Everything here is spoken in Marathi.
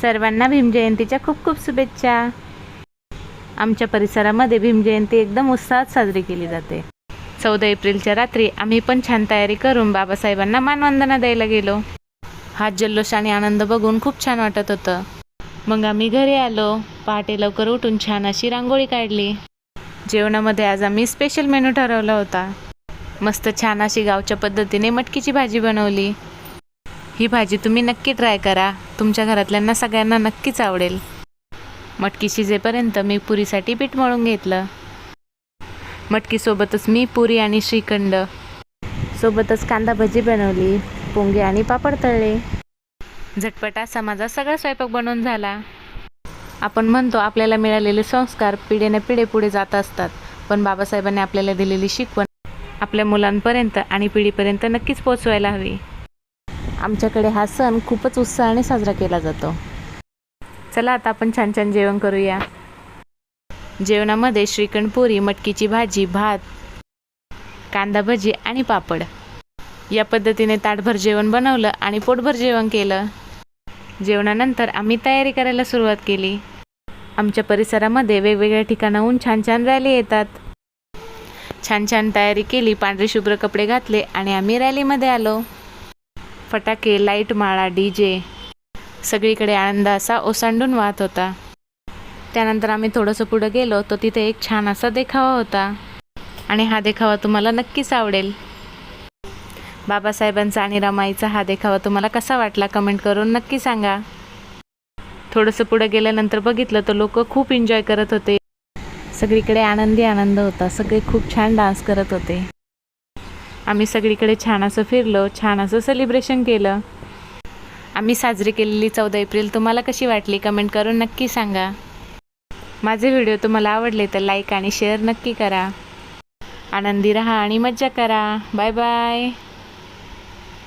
सर्वांना भीमजयंतीच्या खूप खूप शुभेच्छा. आमच्या परिसरामध्ये भीमजयंती एकदम उत्साहात साजरी केली जाते. चौदा एप्रिलच्या रात्री आम्ही पण छान तयारी करून बाबासाहेबांना मानवंदना द्यायला गेलो. हा जल्लोष आणि आनंद बघून खूप छान वाटत होतं. मग आम्ही घरी आलो. पहाटे लवकर उठून छान अशी रांगोळी काढली. जेवणामध्ये आज आम्ही स्पेशल मेनू ठरवला होता. मस्त छान अशी गावच्या पद्धतीने मटकीची भाजी बनवली. ही भाजी तुम्ही नक्की ट्राय करा. तुमच्या घरातल्यांना सगळ्यांना नक्कीच आवडेल. मटकी शिजेपर्यंत मी पुरीसाठी पीठ मळून घेतलं. मटकीसोबतच मी पुरी आणि श्रीखंड. सोबतच कांदा भजी बनवली पोंगे आणि पापड तळले. झटपट असा माझा सगळा स्वयंपाक बनवून झाला. आपण म्हणतो आपल्याला मिळालेले संस्कार पिढीने पिढे पुढे जात असतात पण बाबासाहेबांनी आपल्याला दिलेली शिकवण आपल्या मुलांपर्यंत आणि पिढीपर्यंत नक्कीच पोचवायला हवी. आमच्याकडे हा सण खूपच उत्साहाने साजरा केला जातो. चला आता आपण छान छान जेवण करूया. जेवणामध्ये श्रीखंड पुरी मटकीची भाजी भात कांदा भजी आणि पापड. या पद्धतीने ताटभर जेवण बनवलं आणि पोटभर जेवण केलं. जेवणानंतर आम्ही तयारी करायला सुरुवात केली. आमच्या परिसरामध्ये वेगवेगळ्या ठिकाणाहून छान छान रॅली येतात. छान छान तयारी केली पांढरे शुभ्र कपडे घातले आणि आम्ही रॅलीमध्ये आलो. फटाके लाइट माळा डी जे सगळीकडे आनंद असा ओसांडून वाहत होता. त्यानंतर आम्ही थोडंसं पुढं गेलो तर तिथे एक छान असा देखावा होता. आणि हा देखावा तुम्हाला नक्कीच आवडेल. बाबासाहेबांचा आणि रमाईचा हा देखावा तुम्हाला कसा वाटला कमेंट करून नक्की सांगा. थोडंसं पुढं गेल्यानंतर बघितलं तर लोक खूप एन्जॉय करत होते. सगळीकडे आनंदी आनंद होता. सगळे खूप छान डान्स करत होते. आम्ही सगळीकडे छान असं फिरलो छान असं सेलिब्रेशन केलं. आम्ही साजरी केलेली चौदा एप्रिल तुम्हाला कशी वाटली कमेंट करून नक्की सांगा. माझे व्हिडिओ तुम्हाला आवडले तर लाईक आणि शेअर नक्की करा. आनंदी राहा आणि मज्जा करा. Bye bye